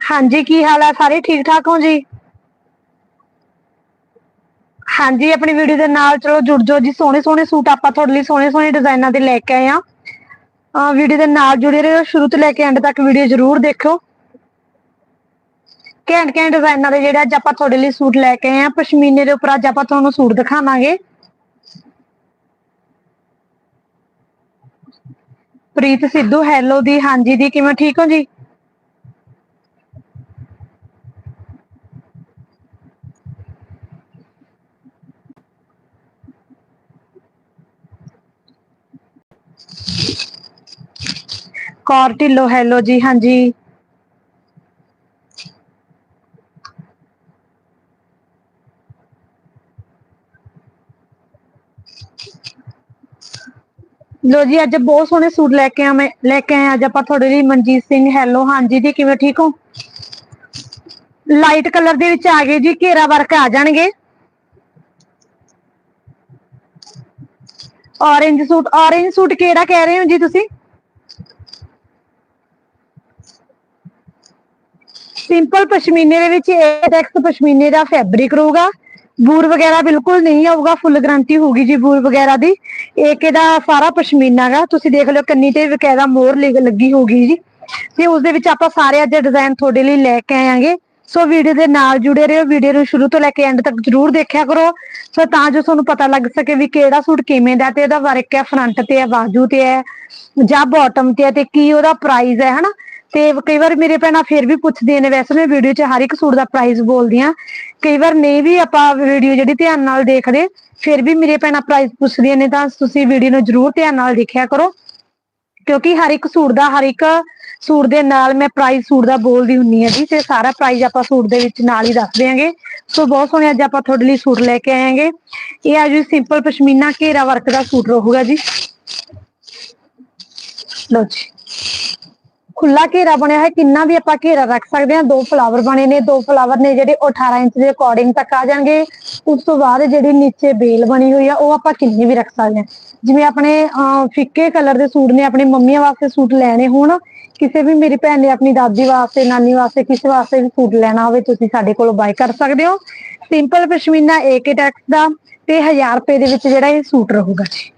ਹਾਂਜੀ, ਕੀ ਹਾਲ ਹੈ ਸਾਰੇ ਠੀਕ ਠਾਕ ਹੋ ਜੀ? ਹਾਂਜੀ, ਆਪਣੀ ਵੀਡੀਓ ਦੇ ਨਾਲ ਚਲੋ ਜੁੜ ਜਾਓ ਜੀ। ਸੋਹਣੇ ਸੋਹਣੇ ਸੂਟ ਆਪਾਂ ਤੁਹਾਡੇ ਲਈ ਸੋਹਣੇ ਸੋਹਣੇ ਡਿਜ਼ਾਈਨਾਂ ਦੇ ਲੈ ਕੇ ਆਏ ਆ ਵੀਡੀਓ ਦੇ ਨਾਲ ਜੁੜੇ ਰਹੋ। ਸ਼ੁਰੂ ਤੋਂ ਲੈ ਕੇ ਐਂਡ ਤੱਕ ਵੀਡੀਓ ਜ਼ਰੂਰ ਦੇਖੋ ਘੈਂਟ ਘੈਂਟ ਡਿਜ਼ਾਈਨਾਂ ਦੇ ਜਿਹੜੇ ਅੱਜ ਆਪਾਂ ਤੁਹਾਡੇ ਲਈ ਸੂਟ ਲੈ ਕੇ ਆਏ ਆ ਪਸ਼ਮੀਨੇ ਦੇ ਉੱਪਰ ਅੱਜ ਆਪਾਂ ਤੁਹਾਨੂੰ ਸੂਟ ਦਿਖਾਵਾਂਗੇ। ਪ੍ਰੀਤ ਸਿੱਧੂ ਹੈਲੋ ਦੀ, ਹਾਂਜੀ ਦੀ, ਕਿਵੇਂ ਠੀਕ ਹੋ ਜੀ? ਕੌਰ ਢਿੱਲੋ ਹੈਲੋ ਜੀ, ਹਾਂਜੀ। ਲੋ ਜੀ, ਅੱਜ ਬਹੁਤ ਸੋਹਣੇ ਸੂਟ ਲੈ ਕੇ ਆਵੇਂ, ਲੈ ਕੇ ਆਏ ਅੱਜ ਆਪਾਂ ਤੁਹਾਡੇ ਲਈ ਮਨਜੀਤ ਸਿੰਘ ਹੈਲੋ ਹਾਂਜੀ ਜੀ, ਕਿਵੇਂ ਠੀਕ ਹੋ? ਲਾਈਟ ਕਲਰ ਦੇ ਵਿੱਚ ਆ ਗਏ ਜੀ, ਘੇਰਾ ਵਰਕ ਆ ਜਾਣਗੇ। ਔਰੇਂਜ ਸੂਟ ਔਰੇਂਜ ਸੂਟ ਕਿਹੜਾ ਕਹਿ ਰਹੇ ਹੋ ਜੀ ਤੁਸੀਂ? ਸਿੰਪਲ ਪਸ਼ਮੀਨੇ ਦੇ ਵਿੱਚ, ਇਹ ਟੈਕਸ ਪਸ਼ਮੀਨੇ ਦਾ ਫੈਬਰਿਕ ਰਹੂਗਾ। ਬੂਰ ਵਗੈਰਾ ਬਿਲਕੁਲ ਨਹੀਂ ਆਊਗਾ ਫੁੱਲ ਗਾਰੰਟੀ ਹੋਊਗੀ ਜੀ ਬੂਰ ਵਗੈਰਾ ਦੀ। ਇੱਕ ਇਹਦਾ ਸਾਰਾ ਪਸ਼ਮੀਨਾ ਤੁਸੀਂ ਦੇਖ ਲਿਓ ਕੰਨੀ ਤੇ ਬਕਾਇਦਾ ਮੋਹਰ ਲੱਗੀ ਹੋਊਗੀ ਜੀ। ਤੇ ਉਸ ਦੇ ਵਿੱਚ ਆਪਾਂ ਸਾਰੇ ਅੱਜ ਡਿਜ਼ਾਈਨ ਤੁਹਾਡੇ ਲਈ ਲੈ ਕੇ ਆਵਾਂਗੇ ਸੋ ਵੀਡੀਓ ਦੇ ਨਾਲ ਜੁੜੇ ਰਹੋ। ਵੀਡੀਓ ਨੂੰ ਸ਼ੁਰੂ ਤੋਂ ਲੈ ਕੇ ਐਂਡ ਤੱਕ ਜਰੂਰ ਦੇਖਿਆ ਕਰੋ। ਸੋ ਤਾਂ ਜੋ ਤੁਹਾਨੂੰ ਪਤਾ ਲੱਗ ਸਕੇ ਵੀ ਕਿਹੜਾ ਸੂਟ ਕਿਵੇਂ ਦਾ ਤੇ ਇਹਦਾ ਵਰਕ ਹੈ ਫਰੰਟ ਤੇ ਹੈ, ਬਾਜੂ ਤੇ ਹੈ, ਜਾਂ ਬਾਟਮ ਤੇ ਹੈ ਤੇ ਕੀ ਉਹਦਾ ਪ੍ਰਾਈਸ ਹੈ, ਹਨਾ? ਤੇ ਕਈ ਵਾਰ ਮੇਰੇ ਭੈਣਾਂ ਫਿਰ ਵੀ ਪੁੱਛਦੀਆਂ ਨੇ, ਵੈਸੇ ਮੈਂ ਵੀਡੀਓ 'ਚ ਹਰ ਇੱਕ ਸੂਟ ਦਾ ਪ੍ਰਾਈਸ ਬੋਲਦੀ ਆ ਕਈ ਵਾਰ ਨਹੀਂ ਵੀ ਆਪਾਂ ਵੀਡੀਓ ਜਿਹੜੀ ਧਿਆਨ ਨਾਲ ਦੇਖਦੇ, ਫਿਰ ਵੀ ਮੇਰੇ ਭੈਣਾਂ ਪ੍ਰਾਈਸ ਪੁੱਛਦੀਆਂ ਨੇ, ਤਾਂ ਤੁਸੀਂ ਵੀਡੀਓ ਨੂੰ ਜਰੂਰ ਧਿਆਨ ਨਾਲ ਦੇਖਿਆ ਕਰੋ। ਕਿਉਂਕਿ ਹਰ ਇੱਕ ਸੂਟ ਦਾ, ਹਰ ਇੱਕ ਸੂਟ ਦੇ ਨਾਲ ਮੈਂ ਪ੍ਰਾਈਸ ਸੂਟ ਦਾ ਬੋਲਦੀ ਹੁੰਨੀ ਆ ਜੀ, ਤੇ ਸਾਰਾ ਪ੍ਰਾਈਸ ਆਪਾਂ ਸੂਟ ਦੇ ਵਿੱਚ ਨਾਲ ਹੀ ਦੱਸ ਦਿਆਂਗੇ। ਸੋ ਬਹੁਤ ਸੋਹਣੇ ਅੱਜ ਆਪਾਂ ਤੁਹਾਡੇ ਲਈ ਸੂਟ ਲੈ ਕੇ ਆਏਗੇ ਇਹ ਆ ਜੀ ਸਿੰਪਲ ਪਸ਼ਮੀਨਾ ਘੇਰਾ ਵਰਕ ਦਾ ਸੂਟ ਰਹੂਗਾ ਜੀ। ਲਓ ਜੀ। ਖੁੱਲਾ ਘੇਰਾ ਬਣਿਆ ਹੈ, ਕਿੰਨਾ ਵੀ ਆਪਾਂ ਘੇਰਾ ਰੱਖ ਸਕਦੇ ਹਾਂ, ਦੋ ਫਲਾਵਰ ਬਣੇ ਨੇ, ਦੋ ਫਲਾਵਰ ਨੇ ਜਿਹੜੇ 18 ਇੰਚ ਦੇ ਅਕੋਰਡਿੰਗ ਤੱਕ ਆ ਜਾਣਗੇ। ਉਸ ਤੋਂ ਬਾਅਦ ਜਿਹੜੀ ਨੀਚੇ ਬੇਲ ਬਣੀ ਹੋਈ ਆ, ਉਹ ਆਪਾਂ ਕਿੰਨੀ ਵੀ ਰੱਖ ਸਕਦੇ ਹਾਂ। ਜਿਵੇਂ ਆਪਣੇ ਫਿੱਕੇ ਕਲਰ ਦੇ ਸੂਟ ਨੇ, ਆਪਣੀ ਮੰਮੀਆਂ ਵਾਸਤੇ ਸੂਟ ਲੈਣੇ ਹੋਣ, ਕਿਸੇ ਵੀ ਮੇਰੀ ਭੈਣ ਨੇ ਆਪਣੀ ਦਾਦੀ ਵਾਸਤੇ, ਨਾਨੀ ਵਾਸਤੇ, ਕਿਸੇ ਵਾਸਤੇ ਵੀ ਸੂਟ ਲੈਣਾ ਹੋਵੇ, ਤੁਸੀਂ ਸਾਡੇ ਕੋਲੋਂ ਬਾਈ ਕਰ ਸਕਦੇ ਹੋ। ਸਿੰਪਲ ਪਸ਼ਮੀਨਾ ਏਕੇ ਟੈਕਸ ਦਾ ਤੇ 1000 ਰੁਪਏ ਦੇ ਵਿੱਚ ਜਿਹੜਾ ਇਹ ਸੂਟ ਰਹੂਗਾ ਜੀ।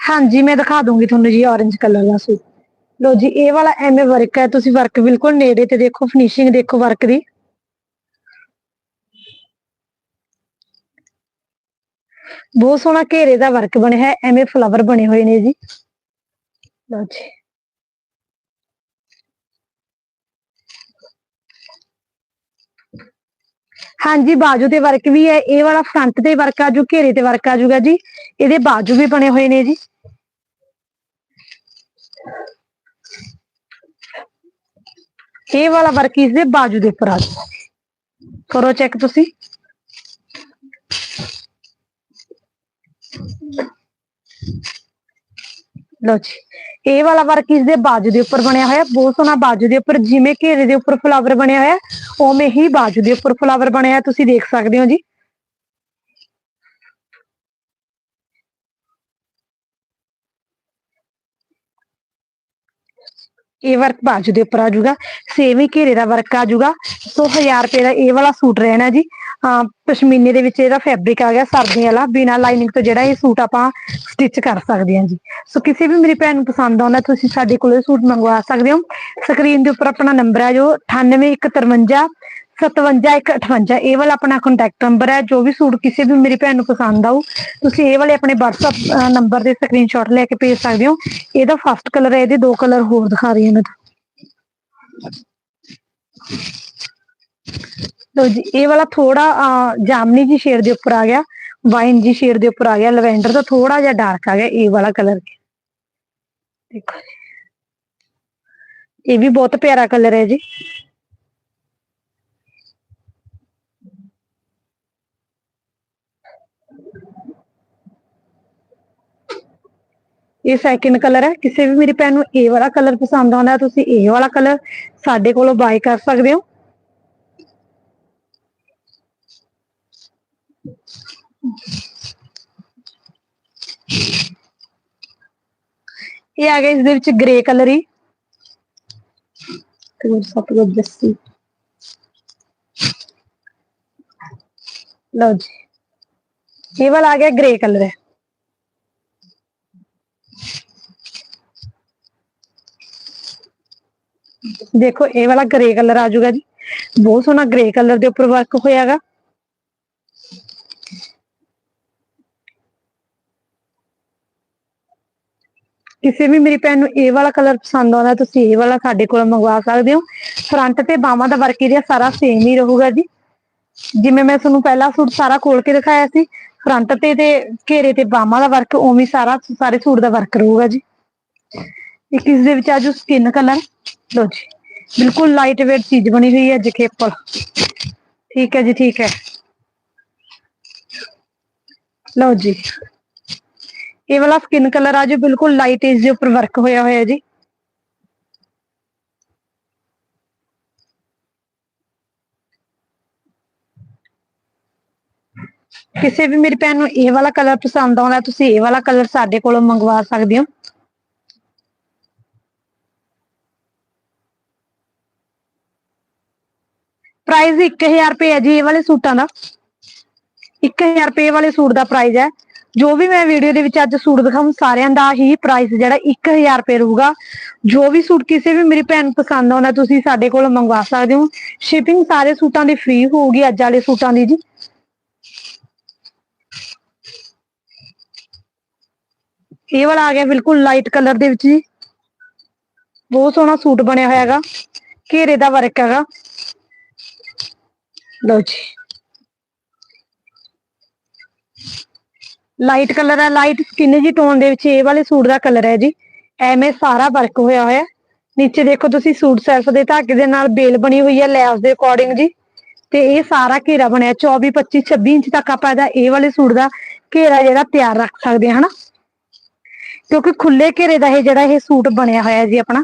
ਹਾਂਜੀ, ਮੈਂ ਦਿਖਾ ਦੂੰਗੀ ਤੁਹਾਨੂੰ ਜੀ orange ਕਲਰ ਦਾ ਸੂਟ। ਲੋ ਜੀ, ਇਹ ਵਾਲਾ ਐਵੇਂ ਵਰਕ ਹੈ, ਤੁਸੀਂ ਵਰਕ ਬਿਲਕੁਲ ਨੇੜੇ ਤੇ ਦੇਖੋ ਫਿਨਿਸ਼ਿੰਗ ਦੇਖੋ ਵਰਕ ਦੀ। ਬਹੁਤ ਸੋਹਣਾ ਘੇਰੇ ਦਾ ਵਰਕ ਬਣਿਆ ਹੈ, ਐਵੇਂ ਫਲਾਵਰ ਬਣੇ ਹੋਏ ਨੇ ਜੀ। ਲੋ ਜੀ। ਹਾਂਜੀ, ਬਾਜੂ ਤੇ ਵਰਕ ਵੀ ਹੈ, ਇਹ ਵਾਲਾ ਫਰੰਟ ਤੇ ਵਰਕ ਆਜੂ ਘੇਰੇ ਤੇ ਵਰਕ ਆਜੂਗਾ ਜੀ। ਇਹਦੇ ਬਾਜੂ ਵੀ ਬਣੇ ਹੋਏ ਨੇ ਜੀ। ਇਹ ਵਾਲਾ ਵਰਕ ਇਸ ਦੇ ਬਾਜੂ ਦੇ ਉੱਪਰ ਆ ਜਾਊਗਾ ਕਰੋ ਚੈੱਕ ਤੁਸੀਂ। ਲਓ ਜੀ ਇਹ ਵਾਲਾ ਵਰਕ ਇਸ ਦੇ ਬਾਜੂ ਦੇ ਉੱਪਰ ਬਣਿਆ ਹੋਇਆ। ਬਹੁਤ ਸੋਹਣਾ ਬਾਜੂ ਦੇ ਉੱਪਰ ਜਿਵੇਂ ਘੇਰੇ ਦੇ ਉੱਪਰ ਫਲਾਵਰ ਬਣਿਆ ਹੋਇਆ ਉਵੇਂ ਹੀ ਬਾਜੂ ਦੇ ਉੱਪਰ ਫਲਾਵਰ ਬਣਿਆ ਹੈ, ਤੁਸੀਂ ਦੇਖ ਸਕਦੇ ਹੋ ਜੀ। ਇਹ ਵਰਕ ਬਾਜੂ ਦੇ ਉੱਪਰ ਆ ਜਾਊਗਾ। ਸੇਮ ਹੀ ਘੇਰੇ ਦਾ ਵਰਕ ਆ ਜਾਊਗਾ। ਸੋ 1000 ਰੁਪਏ ਦਾ ਇਹ ਵਾਲਾ ਸੂਟ ਰਹਿਣਾ ਜੀ। ਪਸ਼ਮੀਨੇ ਦੇ ਵਿੱਚ ਇਹਦਾ ਫੈਬਰਿਕ ਆ ਗਿਆ ਸਰਦੀ ਵਾਲਾ। ਬਿਨਾ ਲਾਈਨਿੰਗ ਤੋਂ ਜਿਹੜਾ ਇਹ ਸੂਟ ਆਪਾਂ ਸਟਿਚ ਕਰ ਸਕਦੇ ਹਾਂ ਜੀ। ਸੋ ਕਿਸੇ ਵੀ ਮੇਰੀ ਭੈਣ ਨੂੰ ਪਸੰਦ ਆਉਂਦਾ, ਤੁਸੀਂ ਸਾਡੇ ਕੋਲੋਂ ਇਹ ਸੂਟ ਮੰਗਵਾ ਸਕਦੇ ਹੋ। ਸਕਰੀਨ ਦੇ ਉੱਪਰ ਆਪਣਾ ਨੰਬਰ ਆ ਜੋ 9853 5758 ਇਹ ਵਾਲਾ ਆਪਣਾ ਕੰਟੈਕਟ ਨੰਬਰ ਹੈ, ਜੋ ਵੀ ਸੂਟ ਕਿਸੇ ਵੀ ਮੇਰੀ ਭੈਣ ਨੂੰ ਪਸੰਦ ਆਊ, ਤੁਸੀਂ ਇਹ ਵਾਲੇ ਆਪਣੇ WhatsApp ਨੰਬਰ ਦੇ ਸਕਰੀਨਸ਼ਾਟ ਲੈ ਕੇ ਭੇਜ ਸਕਦੇ ਹੋ। ਇਹਦਾ ਫਸਟ ਕਲਰ ਹੈ, ਇਹਦੇ ਦੋ ਕਲਰ ਹੋਰ ਦਿਖਾ ਰਹੀ ਹਾਂ ਮੈਂ ਲੋ ਜੀ, ਇਹ ਵਾਲਾ ਥੋੜਾ ਜਾਮਨੀ ਜੀ ਸ਼ੇਡ ਦੇ ਉੱਪਰ ਆ ਗਿਆ ਵਾਈਨ ਜੀ ਸ਼ੇਡ ਦੇ ਉੱਪਰ ਆ ਗਿਆ, ਲਵੈਂਡਰ ਦਾ ਥੋੜਾ ਜਿਹਾ ਡਾਰਕ ਆ ਗਿਆ, ਇਹ ਵਾਲਾ ਕਲਰ ਦੇਖੋ ਇਹ ਵੀ ਬਹੁਤ ਪਿਆਰਾ ਕਲਰ ਹੈ ਜੀ। ਇਹ ਸੈਕਿੰਡ ਕਲਰ ਹੈ। ਕਿਸੇ ਵੀ ਮੇਰੀ ਭੈਣ ਨੂੰ ਇਹ ਵਾਲਾ ਕਲਰ ਪਸੰਦ ਆਉਂਦਾ, ਤੁਸੀਂ ਇਹ ਵਾਲਾ ਕਲਰ ਸਾਡੇ ਕੋਲੋਂ ਬਾਈ ਕਰ ਸਕਦੇ ਹੋ। ਇਹ ਆ ਗਿਆ ਇਸ ਦੇ ਵਿੱਚ ਗ੍ਰੇ ਕਲਰ ਹੀ। ਸਤਿਗੁਰ ਸਤਿਗੁਰ ਜੱਸੀ ਲਓ ਜੀ। ਇਹ ਵਾਲਾ ਆ ਗਿਆ ਗ੍ਰੇ ਕਲਰ ਹੈ। ਦੇਖੋ, ਇਹ ਵਾਲਾ ਗ੍ਰੇ ਕਲਰ ਆ ਜਾਊਗਾ ਜੀ। ਬਹੁਤ ਸੋਹਣਾ ਗ੍ਰੇ ਕਲਰ ਦੇ ਉੱਪਰ ਵਰਕ ਹੋਇਆਗਾ। ਕਿਸੇ ਵੀ ਮੇਰੀ ਭੈਣ ਨੂੰ ਇਹ ਵਾਲਾ ਕਲਰ ਪਸੰਦ ਆਉਂਦਾ, ਤੁਸੀਂ ਇਹ ਵਾਲਾ ਸਾਡੇ ਕੋਲ ਮੰਗਵਾ ਸਕਦੇ ਹੋ। ਫਰੰਟ ਤੇ ਬਾਹਾਂ ਦਾ ਵਰਕ ਇਹਦਾ ਸਾਰਾ ਸੇਮ ਹੀ ਰਹੂਗਾ ਜੀ। ਜਿਵੇਂ ਮੈਂ ਤੁਹਾਨੂੰ ਪਹਿਲਾ ਸੂਟ ਸਾਰਾ ਖੋਲ ਕੇ ਦਿਖਾਇਆ ਸੀ ਫਰੰਟ ਤੇ ਤੇ ਘੇਰੇ ਤੇ ਬਾਹਾਂ ਦਾ ਵਰਕ ਉਵੇਂ ਸਾਰਾ ਸਾਰੇ ਸੂਟ ਦਾ ਵਰਕ ਰਹੂਗਾ ਜੀ। ਇੱਕ ਇਸ ਦੇ ਵਿੱਚ ਆਜੂ ਸਕਿਨ ਕਲਰ ਲੋ ਜੀ। ਬਿਲਕੁਲ ਲਾਈਟ ਵੇਟ ਚੀਜ਼ ਬਣੀ ਹੋਈ ਹੈ ਜਖੇਪਲ ਠੀਕ ਹੈ ਜੀ, ਠੀਕ ਹੈ। ਲਓ ਜੀ। ਇਹ ਵਾਲਾ ਸਕਿਨ ਕਲਰ ਆ ਜੋ, ਬਿਲਕੁਲ ਲਾਈਟ ਏਜ ਦੇ ਉੱਪਰ ਵਰਕ ਹੋਇਆ ਹੋਇਆ ਜੀ। ਕਿਸੇ ਵੀ ਮੇਰੀ ਭੈਣ ਨੂੰ ਇਹ ਵਾਲਾ ਕਲਰ ਪਸੰਦ ਆਉਂਦਾ, ਤੁਸੀਂ ਇਹ ਵਾਲਾ ਕਲਰ ਸਾਡੇ ਕੋਲੋਂ ਮੰਗਵਾ ਸਕਦੇ ਹੋ। ਪ੍ਰਾਈਸ 1000 ਰੁਪਏ ਹੈ ਜੀ, ਇਹ ਵਾਲੇ ਸੂਟਾਂ ਦਾ। 1000 ਰੁਪਏ ਵਾਲੇ ਸੂਟ ਦਾ ਪ੍ਰਾਈਸ ਹੈ। ਜੋ ਵੀ ਮੈਂ ਵੀਡੀਓ ਦੇ ਵਿੱਚ ਅੱਜ ਸੂਟ ਦਿਖਾਉਂ ਸਾਰਿਆਂ ਦਾ ਹੀ ਪ੍ਰਾਈਸ ਜਿਹੜਾ 1000 ਰੁਪਏ ਰਹੂਗਾ। ਜੋ ਵੀ ਸੂਟ ਕਿਸੇ ਵੀ ਮੇਰੀ ਭੈਣ ਪਸੰਦ ਆਉਂਦਾ, ਤੁਸੀਂ ਸਾਡੇ ਕੋਲੋਂ ਮੰਗਵਾ ਸਕਦੇ ਹੋ। ਸ਼ਿਪਿੰਗ ਸਾਰੇ ਸੂਟਾਂ ਦੀ ਫ੍ਰੀ ਹੋਊਗੀ ਅੱਜ ਵਾਲੇ ਸੂਟਾਂ ਦੀ ਜੀ। ਇਹ ਵਾਲਾ ਆ ਗਿਆ ਬਿਲਕੁਲ ਲਾਈਟ ਕਲਰ ਦੇ ਵਿੱਚ ਜੀ। ਬਹੁਤ ਸੋਹਣਾ ਸੂਟ ਬਣਿਆ ਹੋਇਆ ਹੈਗਾ। ਘੇਰੇ ਦਾ ਵਰਕ ਹੈਗਾ। ਲਓ ਜੀ। ਲਾਈਟ ਕਲਰ ਹੈ ਲਾਈਟ ਸਕਿਨ ਜੀ ਟੋਨ ਦੇ ਵਿੱਚ, ਇਹ ਵਾਲੇ ਸੂਟ ਦਾ ਕਲਰ ਹੈ ਜੀ। ਐਵੇਂ ਸਾਰਾ ਵਰਕ ਹੋਇਆ ਹੋਇਆ। ਨੀਚੇ ਦੇਖੋ ਤੁਸੀਂ ਸੂਟ ਸੈਲਫ ਦੇ ਧਾਗੇ ਦੇ ਨਾਲ ਬੇਲ ਬਣੀ ਹੋਈ ਹੈ ਲੈਸ ਦੇ ਅਕੋਰਡਿੰਗ ਜੀ। ਤੇ ਇਹ ਸਾਰਾ ਘੇਰਾ ਬਣਿਆ 24 25 26 ਇੰਚ ਤੱਕ ਆਪਾਂ ਇਹਦਾ, ਇਹ ਵਾਲੇ ਸੂਟ ਦਾ ਘੇਰਾ ਜਿਹੜਾ ਤਿਆਰ ਰੱਖ ਸਕਦੇ ਹਾਂ, ਹਨਾ? ਕਿਉਂਕਿ ਖੁੱਲੇ ਘੇਰੇ ਦਾ ਇਹ ਜਿਹੜਾ ਇਹ ਸੂਟ ਬਣਿਆ ਹੋਇਆ ਜੀ ਆਪਣਾ।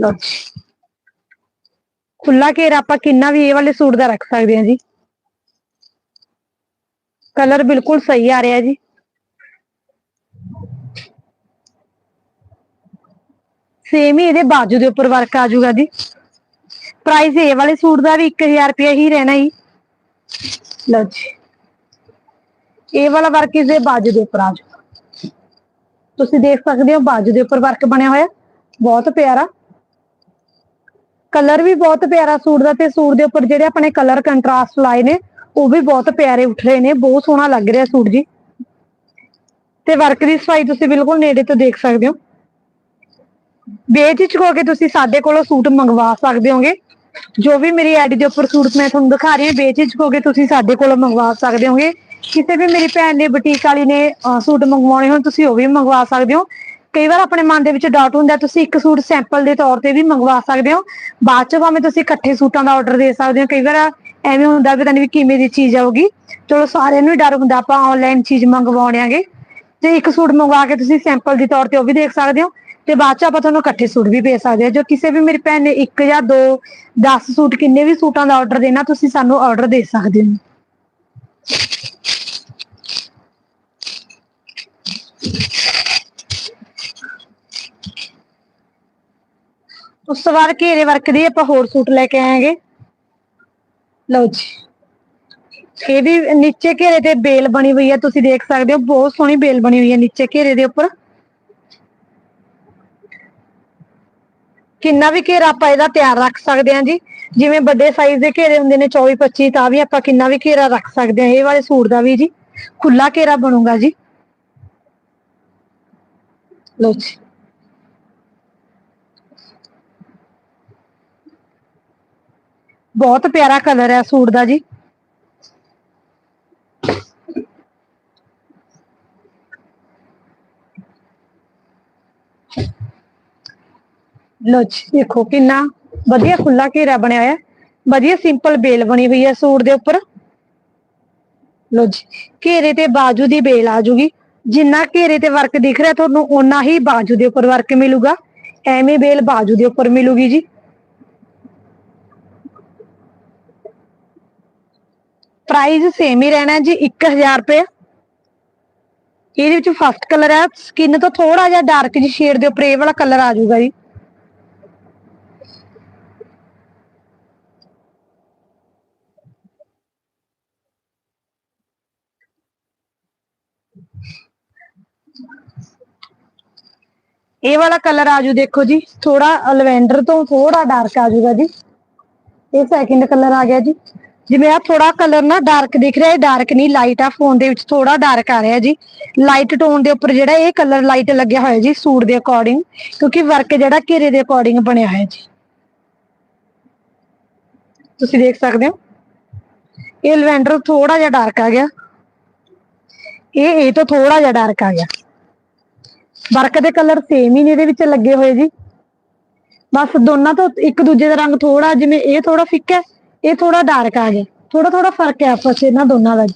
ਲੋ ਜੀ। ਖੁੱਲਾ ਘੇਰਾ ਆਪਾਂ ਕਿੰਨਾ ਵੀ ਇਹ ਵਾਲੇ ਸੂਟ ਦਾ ਰੱਖ ਸਕਦੇ ਹਾਂ ਜੀ। ਕਲਰ ਬਿਲਕੁਲ ਸਹੀ ਆ ਰਿਹਾ ਜੀ। ਸੇਮ ਹੀ ਇਹਦੇ ਬਾਜੂ ਦੇ ਉੱਪਰ ਵਰਕ ਆ ਜਾਊਗਾ ਜੀ। ਪ੍ਰਾਈਸ ਇਹ ਵਾਲੇ ਸੂਟ ਦਾ ਵੀ 1000 ਰੁਪਏ ਹੀ ਰਹਿਣਾ ਹੀ ਲਓ ਜੀ। ਇਹ ਵਾਲਾ ਵਰਕ ਇਸਦੇ ਬਾਜੂ ਦੇ ਉੱਪਰ ਆ ਜਾਊਗਾ। ਤੁਸੀਂ ਦੇਖ ਸਕਦੇ ਹੋ ਬਾਜੂ ਦੇ ਉੱਪਰ ਵਰਕ ਬਣਿਆ ਹੋਇਆ। ਬਹੁਤ ਪਿਆਰਾ। ਕਲਰ ਵੀ ਬਹੁਤ ਪਿਆਰਾ ਸੂਟ ਦਾ ਤੇ ਸੂਟ ਦੇ ਉੱਪਰ ਜਿਹੜੇ ਆਪਣੇ ਕਲਰ ਕੰਟਰਾਸਟ ਲਾਏ ਨੇ, ਉਹ ਵੀ ਬਹੁਤ ਪਿਆਰੇ ਉੱਠ ਰਹੇ ਨੇ, ਬਹੁਤ ਸੋਹਣਾ ਲੱਗ ਰਿਹਾ ਸੂਟ ਜੀ। ਤੇ ਵਰਕ ਦੀ ਸਫ਼ਾਈ ਤੁਸੀਂ ਬਿਲਕੁਲ ਨੇੜੇ ਤੋਂ ਦੇਖ ਸਕਦੇ ਹੋ। ਬੇਝਿਜਕ ਹੋ ਕੇ ਤੁਸੀਂ ਸਾਡੇ ਕੋਲੋਂ ਸੂਟ ਮੰਗਵਾ ਸਕਦੇ ਹੋਗੇ। ਜੋ ਵੀ ਮੇਰੀ ਐਡ ਦੇ ਉੱਪਰ ਸੂਟ ਮੈਂ ਤੁਹਾਨੂੰ ਦਿਖਾ ਰਹੀ ਹਾਂ, ਬੇਝਿਜਕ ਹੋ ਕੇ ਤੁਸੀਂ ਸਾਡੇ ਕੋਲੋਂ ਮੰਗਵਾ ਸਕਦੇ ਹੋਗੇ। ਕਿਸੇ ਵੀ ਮੇਰੀ ਭੈਣ ਨੇ, ਬੁਟੀਕ ਵਾਲੀ ਨੇ ਸੂਟ ਮੰਗਵਾਉਣੇ ਹੋਣ, ਤੁਸੀਂ ਉਹ ਵੀ ਮੰਗਵਾ ਸਕਦੇ ਹੋ। ਕਈ ਵਾਰ ਆਪਣੇ ਮਨ ਦੇ ਵਿੱਚ ਡਾਊਟ ਹੁੰਦਾ, ਤੁਸੀਂ ਇੱਕ ਸੂਟ ਸੈਂਪਲ ਦੇ ਤੌਰ ਤੇ ਵੀ ਮੰਗਵਾ ਸਕਦੇ ਹੋ। ਬਾਅਦ ਚ ਭਾਵੇਂ ਤੁਸੀਂ ਇਕੱਠੇ ਸੂਟਾਂ ਦਾ ਆਰਡਰ ਦੇ ਸਕਦੇ ਹੋ। ਕਈ ਵਾਰ ਐਵੇਂ ਹੁੰਦਾ ਵੀ ਤਾਂ ਵੀ ਕਿਵੇਂ ਦੀ ਚੀਜ਼ ਆਊਗੀ। ਚਲੋ ਸਾਰਿਆਂ ਨੂੰ ਹੀ ਡਰ ਹੁੰਦਾ, ਆਪਾਂ ਆਨਲਾਈਨ ਚੀਜ਼ ਮੰਗਵਾਉਣਿਆਂਗੇ ਤੇ ਇੱਕ ਸੂਟ ਮੰਗਵਾ ਕੇ ਤੁਸੀਂ ਸੈਂਪਲ ਦੇ ਤੌਰ ਤੇ ਉਹ ਵੀ ਦੇਖ ਸਕਦੇ ਹੋ। ਤੇ ਬਾਅਦ ਚ ਆਪਾਂ ਤੁਹਾਨੂੰ ਇਕੱਠੇ ਸੂਟ ਵੀ ਭੇਜ ਸਕਦੇ ਹਾਂ। ਜੋ ਕਿਸੇ ਵੀ ਮੇਰੀ ਭੈਣ ਨੇ ਇੱਕ ਜਾਂ ਦੋ 10 ਸੂਟ ਕਿੰਨੇ ਵੀ ਸੂਟਾਂ ਦਾ ਆਰਡਰ ਦੇਣਾ, ਤੁਸੀਂ ਸਾਨੂੰ ਆਰਡਰ ਦੇ ਸਕਦੇ ਹੋ। ਉਸ ਤੋਂ ਬਾਅਦ ਘੇਰੇ ਵਰਕ ਦੀ ਆਪਾਂ ਹੋਰ ਸੂਟ ਲੈ ਕੇ ਆਏਗੇ। ਲਓ ਜੀ। ਇਹ ਵੀ ਨੀਚੇ ਘੇਰੇ ਤੇ ਬੇਲ ਬਣੀ ਹੋਈ ਹੈ, ਤੁਸੀਂ ਦੇਖ ਸਕਦੇ ਹੋ, ਬਹੁਤ ਸੋਹਣੀ ਬੇਲ ਬਣੀ ਹੋਈ ਹੈ ਨੀਚੇ ਘੇਰੇ ਦੇ ਉੱਪਰ। ਕਿੰਨਾ ਵੀ ਘੇਰਾ ਆਪਾਂ ਇਹਦਾ ਤਿਆਰ ਰੱਖ ਸਕਦੇ ਹਾਂ ਜੀ। ਜਿਵੇਂ ਵੱਡੇ ਸਾਈਜ਼ ਦੇ ਘੇਰੇ ਹੁੰਦੇ ਨੇ 24 25 ਤਾਂ ਵੀ ਆਪਾਂ ਕਿੰਨਾ ਵੀ ਘੇਰਾ ਰੱਖ ਸਕਦੇ ਹਾਂ। ਇਹ ਵਾਲੇ ਸੂਟ ਦਾ ਵੀ ਜੀ ਖੁੱਲਾ ਘੇਰਾ ਬਣੂਗਾ ਜੀ। ਲਓ ਜੀ। ਬਹੁਤ ਪਿਆਰਾ ਕਲਰ ਹੈ ਸੂਟ ਦਾ ਜੀ। ਲੋ ਜੀ, ਦੇਖੋ ਕਿੰਨਾ ਵਧੀਆ ਖੁੱਲਾ ਘੇਰਾ ਬਣਿਆ ਹੋਇਆ। ਹੈ। ਵਧੀਆ ਸਿੰਪਲ ਬੇਲ ਬਣੀ ਹੋਈ ਹੈ ਸੂਟ ਦੇ ਉੱਪਰ। ਲੋ ਜੀ, ਘੇਰੇ ਤੇ ਬਾਜੂ ਦੀ ਬੇਲ ਆ ਜੂਗੀ। ਜਿੰਨਾ ਘੇਰੇ ਤੇ ਵਰਕ ਦਿਖ ਰਿਹਾ, ਤੁਹਾਨੂੰ ਓਨਾ ਹੀ ਬਾਜੂ ਦੇ ਉੱਪਰ ਵਰਕ ਮਿਲੂਗਾ। ਐਵੇਂ ਬੇਲ ਬਾਜੂ ਦੇ ਉੱਪਰ ਮਿਲੂਗੀ ਜੀ। ਪ੍ਰਾਈਸ ਸੇਮ ਹੀ ਰਹਿਣਾ ਜੀ 1000 ਰੁਪਏ। ਇਹਦੇ ਵਿੱਚ ਫਸਟ ਕਲਰ ਹੈ ਸਕਿਨ ਤੋਂ ਥੋੜਾ ਜਿਹਾ ਡਾਰਕ ਜੀ ਸ਼ੇਡ ਦੇ ਉੱਪਰ ਇਹ ਵਾਲਾ ਕਲਰ ਆ ਜਾਊਗਾ ਜੀ। ਇਹ ਵਾਲਾ ਕਲਰ ਆਜੂ ਦੇਖੋ ਜੀ ਥੋੜਾ ਅਲਵੈਂਡਰ ਤੋਂ ਥੋੜਾ ਡਾਰਕ ਆਜੂਗਾ ਜੀ। ਇਹ ਸੈਕਿੰਡ ਕਲਰ ਆ ਗਿਆ ਜੀ। ਜਿਵੇਂ ਆ ਥੋੜਾ ਕਲਰ ਨਾ ਡਾਰਕ ਦਿਖ ਰਿਹਾ ਹੈ ਡਾਰਕ ਨਹੀਂ ਲਾਈਟ ਆ ਫੋਨ ਦੇ ਵਿੱਚ ਥੋੜਾ ਡਾਰਕ ਆ ਰਿਹਾ ਜੀ। ਲਾਈਟ ਟੋਨ ਦੇ ਉੱਪਰ ਜਿਹੜਾ ਇਹ ਕਲਰ ਲਾਈਟ ਲੱਗਿਆ ਹੋਇਆ ਜੀ, ਸੂਟ ਦੇ ਅਕੋਰਡਿੰਗ ਕਿਉਂਕਿ ਵਰਕ ਜਿਹੜਾ ਘੇਰੇ ਦੇ ਅਕੋਰਡਿੰਗ ਬਣਿਆ ਹੋਇਆ ਜੀ। ਤੁਸੀਂ ਦੇਖ ਸਕਦੇ ਹੋ। ਇਹ ਲਵੈਂਡਰ ਥੋੜਾ ਜਿਹਾ ਡਾਰਕ ਆ ਗਿਆ। ਇਹ ਇਹ ਤੋਂ ਥੋੜਾ ਜਿਹਾ ਡਾਰਕ ਆ ਗਿਆ। ਵਰਕ ਦੇ ਕਲਰ ਸੇਮ ਹੀ ਨੇ, ਇਹਦੇ ਵਿੱਚ ਲੱਗੇ ਹੋਏ ਜੀ। ਬਸ ਦੋਨਾਂ ਤੋਂ ਇੱਕ ਦੂਜੇ ਦਾ ਰੰਗ ਥੋੜਾ, ਜਿਵੇਂ ਇਹ ਥੋੜਾ ਫਿੱਕਾ ਹੈ ਇਹ ਥੋੜਾ ਡਾਰਕ ਆ ਗਿਆ। ਥੋੜਾ ਥੋੜਾ ਫ਼ਰਕ ਹੈ ਆਪਸ 'ਚ ਇਹਨਾਂ ਦੋਨਾਂ ਦਾ।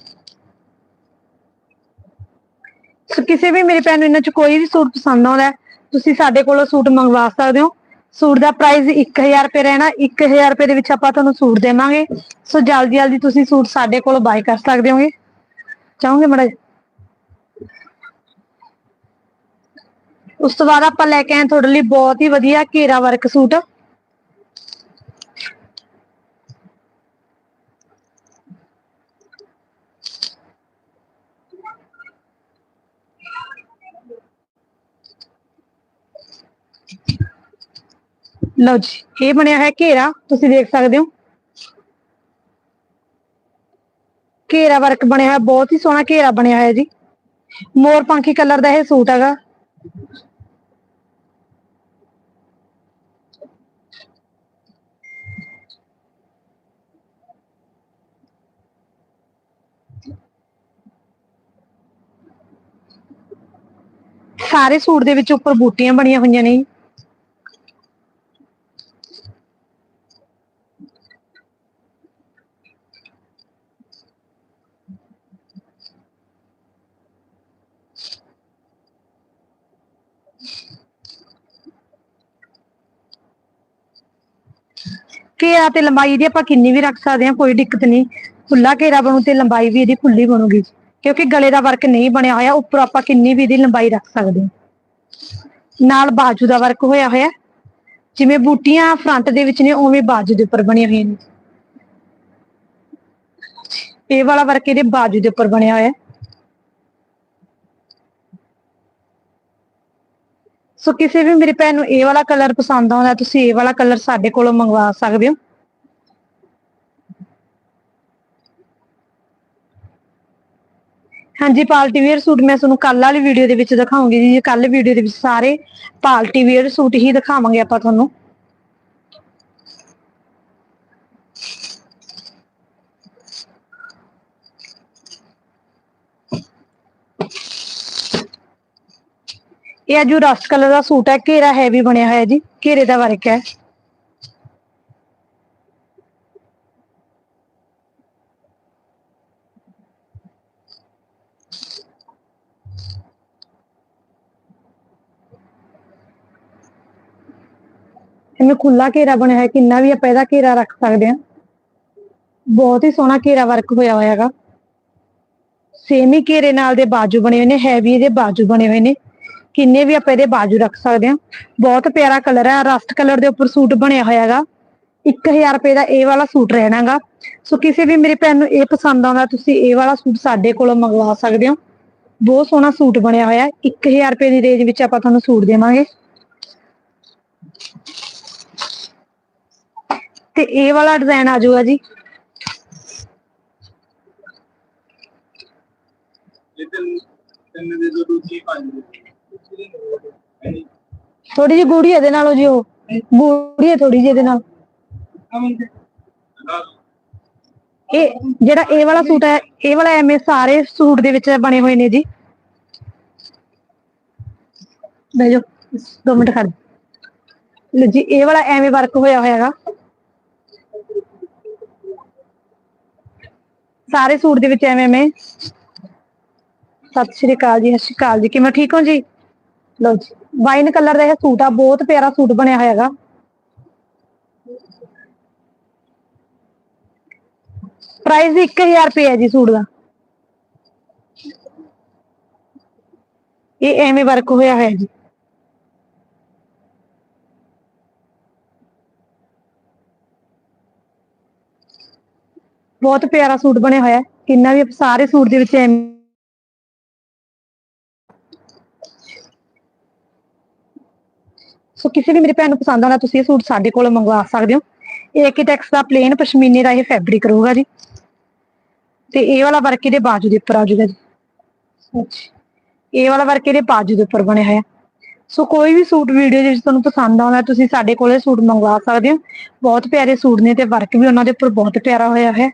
ਸੋ ਕਿਸੇ ਵੀ ਮੇਰੇ ਭੈਣ ਨੂੰ ਇਹਨਾਂ ਚ ਕੋਈ ਵੀ ਸੂਟ ਪਸੰਦ ਆਉਂਦਾ ਤੁਸੀਂ ਸਾਡੇ ਕੋਲੋਂ ਸੂਟ ਮੰਗਵਾ ਸਕਦੇ ਹੋ। ਸੂਟ ਦਾ ਪ੍ਰਾਈਸ 1000 ਰੁਪਏ ਰਹਿਣਾ 1000 ਰੁਪਏ ਦੇ ਵਿੱਚ ਆਪਾਂ ਤੁਹਾਨੂੰ ਸੂਟ ਦੇਵਾਂਗੇ। ਸੋ ਜਲਦੀ ਜਲਦੀ ਤੁਸੀਂ ਸੂਟ ਸਾਡੇ ਕੋਲੋਂ ਬਾਈ ਕਰ ਸਕਦੇ ਹੋਗੇ। ਚਾਹੋਗੇ ਮੜਾ ਉਸ ਤੋਂ ਬਾਅਦ ਆਪਾਂ ਲੈ ਕੇ ਆਏ ਤੁਹਾਡੇ ਲਈ ਬਹੁਤ ਹੀ ਵਧੀਆ ਘੇਰਾ ਵਰਕ ਸੂਟ। ਲਓ ਜੀ, ਇਹ ਬਣਿਆ ਹੈ ਘੇਰਾ, ਤੁਸੀਂ ਦੇਖ ਸਕਦੇ ਹੋ। ਘੇਰਾ ਵਰਕ ਬਣਿਆ ਹੋਇਆ, ਬਹੁਤ ਹੀ ਸੋਹਣਾ ਘੇਰਾ ਬਣਿਆ ਹੋਇਆ ਜੀ। ਮੋਰ ਪੰਖੀ ਕਲਰ ਦਾ ਇਹ ਸੂਟ ਹੈਗਾ। ਸਾਰੇ ਸੂਟ ਦੇ ਵਿੱਚ ਉੱਪਰ ਬੂਟੀਆਂ ਬਣੀਆਂ ਹੋਈਆਂ ਨੇ ਘੇਰਾ ਤੇ ਲੰਬਾਈ ਦੀ ਆਪਾਂ ਕਿੰਨੀ ਵੀ ਰੱਖ ਸਕਦੇ ਹਾਂ, ਕੋਈ ਦਿੱਕਤ ਨਹੀਂ। ਖੁੱਲਾ ਘੇਰਾ ਬਣੂ ਤੇ ਲੰਬਾਈ ਵੀ ਇਹਦੀ ਖੁੱਲੀ ਬਣੂਗੀ। ਕਿਉਂਕਿ ਗਲੇ ਦਾ ਵਰਕ ਨਹੀਂ ਬਣਿਆ ਹੋਇਆ, ਉੱਪਰ ਆਪਾਂ ਕਿੰਨੀ ਵੀ ਇਹਦੀ ਲੰਬਾਈ ਰੱਖ ਸਕਦੇ ਹਾਂ। ਨਾਲ ਬਾਜੂ ਦਾ ਵਰਕ ਹੋਇਆ ਹੋਇਆ। ਜਿਵੇਂ ਬੂਟੀਆਂ ਫਰੰਟ ਦੇ ਵਿੱਚ ਨੇ, ਉਵੇਂ ਬਾਜੂ ਦੇ ਉੱਪਰ ਬਣੀਆਂ ਹੋਈਆਂ ਨੇ। ਇਹ ਵਾਲਾ ਵਰਕ ਇਹਦੇ ਬਾਜੂ ਦੇ ਉੱਪਰ ਬਣਿਆ ਹੋਇਆ। ਸੋ ਕਿਸੇ ਵੀ ਮੇਰੇ ਭੈਣ ਨੂੰ ਇਹ ਵਾਲਾ ਕਲਰ ਪਸੰਦ ਆਉਂਦਾ, ਤੁਸੀਂ ਇਹ ਵਾਲਾ ਕਲਰ ਸਾਡੇ ਕੋਲੋਂ ਮੰਗਵਾ ਸਕਦੇ ਹੋ? ਹਾਂਜੀ ਪਾਰਟੀ ਵੇਅਰ ਸੂਟ ਮੈਂ ਤੁਹਾਨੂੰ ਕੱਲ ਵਾਲੀ ਵੀਡੀਓ ਦੇ ਵਿੱਚ ਦਿਖਾਉਂਗੀ ਜੀ। ਕੱਲ ਵੀਡੀਓ ਦੇ ਵਿੱਚ ਸਾਰੇ ਪਾਰਟੀ ਵੇਅਰ ਸੂਟ ਹੀ ਦਿਖਾਵਾਂਗੇ ਆਪਾਂ ਤੁਹਾਨੂੰ। ਇਹ ਜੋ ਰਸਟ ਕਲਰ ਦਾ ਸੂਟ ਹੈ, ਘੇਰਾ ਹੈਵੀ ਬਣਿਆ ਹੋਇਆ ਜੀ, ਘੇਰੇ ਦਾ ਵਰਕ ਹੈ। ਇਹਨੂੰ ਖੁੱਲਾ ਘੇਰਾ ਬਣਿਆ ਹੋਇਆ, ਕਿੰਨਾ ਵੀ ਆਪਾਂ ਇਹਦਾ ਘੇਰਾ ਰੱਖ ਸਕਦੇ ਹਾਂ। ਬਹੁਤ ਹੀ ਸੋਹਣਾ ਘੇਰਾ ਵਰਕ ਹੋਇਆ ਹੋਇਆ ਹੈਗਾ। ਸੇਮ ਹੀ ਘੇਰੇ ਨਾਲ ਦੇ ਬਾਜੂ ਬਣੇ ਹੋਏ ਨੇ ਹੈਵੀ ਦੇ ਬਾਜੂ ਬਣੇ ਹੋਏ ਨੇ। ਕਿੰਨੇ ਵੀ ਆਪਾਂ ਇਹਦੇ ਬਾਜੂ ਰੱਖ ਸਕਦੇ ਹਾਂ। ਬਹੁਤ ਪਿਆਰਾ ਕਲਰ ਹੈ ਰਸਟ ਕਲਰ ਦੇ ਉੱਪਰ ਸੂਟ ਬਣਿਆ ਹੋਇਆ ਹੈਗਾ। 1000 ਰੁਪਏ ਦਾ ਇਹ ਵਾਲਾ ਸੂਟ ਰਹਿਣਾਗਾ ਸੋ ਕਿਸੇ ਵੀ ਮੇਰੀ ਭੈਣ ਨੂੰ ਇਹ ਪਸੰਦ ਆਉਂਦਾ, ਤੁਸੀਂ ਇਹ ਵਾਲਾ ਸੂਟ ਸਾਡੇ ਕੋਲੋਂ ਮੰਗਵਾ ਸਕਦੇ ਹੋ। ਬਹੁਤ ਸੋਹਣਾ ਸੂਟ ਬਣਿਆ ਹੋਇਆ 1000 ਰੁਪਏ ਦੀ ਰੇਂਜ ਵਿੱਚ ਆਪਾਂ ਤੁਹਾਨੂੰ ਸੂਟ ਦੇਵਾਂਗੇ। ਤੇ ਇਹ ਵਾਲਾ ਡਿਜ਼ਾਈਨ ਆ ਜਾਊਗਾ ਜੀ। ਤਿੰਨ ਦੇ ਦੋ ਦੂਜੀ ਪੰਜ ਦੇ ਥੋੜੀ ਜਿਹੀ ਗੂੜੀ ਇਹਦੇ ਨਾਲੋਂ ਜੀ ਉਹ। ਗੂੜੀ ਹੈ ਥੋੜੀ ਜਿਹੀ ਇਹਦੇ ਨਾਲ। ਇਹ ਜਿਹੜਾ ਇਹ ਵਾਲਾ ਸੂਟ ਹੈ, ਇਹ ਵਾਲਾ ਐਵੇਂ ਸਾਰੇ ਸੂਟ ਦੇ ਵਿੱਚ ਬਣੇ ਹੋਏ ਨੇ ਜੀ। ਬਹਿ ਜਾਓ, ਦੋ ਮਿੰਟ ਖੜ ਲਓ ਜੀ, ਇਹ ਵਾਲਾ ਐਵੇਂ ਵਰਕ ਹੋਇਆ ਹੋਇਆ ਹੈਗਾ। ਸਾਰੇ ਸੂਟ ਦੇ ਵਿੱਚ ਐਵੇਂ ਐਵੇਂ। ਸਤਿ ਸ਼੍ਰੀ ਅਕਾਲ ਜੀ, ਸਤਿ ਸ਼੍ਰੀ ਅਕਾਲ ਜੀ, ਕਿਵੇਂ ਠੀਕ ਹੋ ਜੀ? ਲਓ ਜੀ ਵਾਈਨ ਕਲਰ ਦਾ ਇਹ ਸੂਟ ਆ, ਬਹੁਤ ਪਿਆਰਾ ਸੂਟ ਬਣਿਆ ਹੋਇਆ ਹੈਗਾ। ਪ੍ਰਾਈਸ 1000 ਰੁਪਏ ਹੈ ਜੀ ਸੂਟ ਦਾ। ਇਹ ਐਵੇਂ ਵਰਕ ਹੋਇਆ ਹੋਇਆ ਜੀ। ਬਹੁਤ ਪਿਆਰਾ ਸੂਟ ਬਣਿਆ ਹੋਇਆ ਹੈ। ਕਿੰਨਾ ਵੀ ਸਾਰੇ ਸੂਟ ਦੇ ਵਿੱਚ ਐਵੇਂ ਸੋ ਕਿਸੇ ਵੀ ਮੇਰੇ ਭੈਣ ਨੂੰ ਪਸੰਦ ਆਉਂਦਾ, ਤੁਸੀਂ ਇਹ ਸੂਟ ਸਾਡੇ ਕੋਲੋਂ ਮੰਗਵਾ ਸਕਦੇ ਹੋ। ਏਕੇ ਟੈਕਸ ਦਾ ਪਲੇਨ ਪਸ਼ਮੀਨੇ ਦਾ ਇਹ ਫੈਬਰਿਕ ਰਹੂਗਾ ਜੀ। ਤੇ ਇਹ ਵਾਲਾ ਵਰਕ ਇਹਦੇ ਬਾਜੂ ਦੇ ਉੱਪਰ ਆ ਜਾਊਗਾ ਜੀ। ਅੱਛਾ। ਇਹ ਵਾਲਾ ਵਰਕ ਇਹਦੇ ਬਾਜੂ ਦੇ ਉੱਪਰ ਬਣਿਆ ਹੋਇਆ। ਸੋ ਕੋਈ ਵੀ ਸੂਟ ਵੀਡੀਓ ਜੇ ਤੁਹਾਨੂੰ ਪਸੰਦ ਆਉਂਦਾ, ਤੁਸੀਂ ਸਾਡੇ ਕੋਲੇ ਸੂਟ ਮੰਗਵਾ ਸਕਦੇ ਹੋ। ਬਹੁਤ ਪਿਆਰੇ ਸੂਟ ਨੇ ਤੇ ਵਰਕ ਵੀ ਉਹਨਾਂ ਦੇ ਉੱਪਰ ਬਹੁਤ ਪਿਆਰਾ ਹੋਇਆ ਹੈ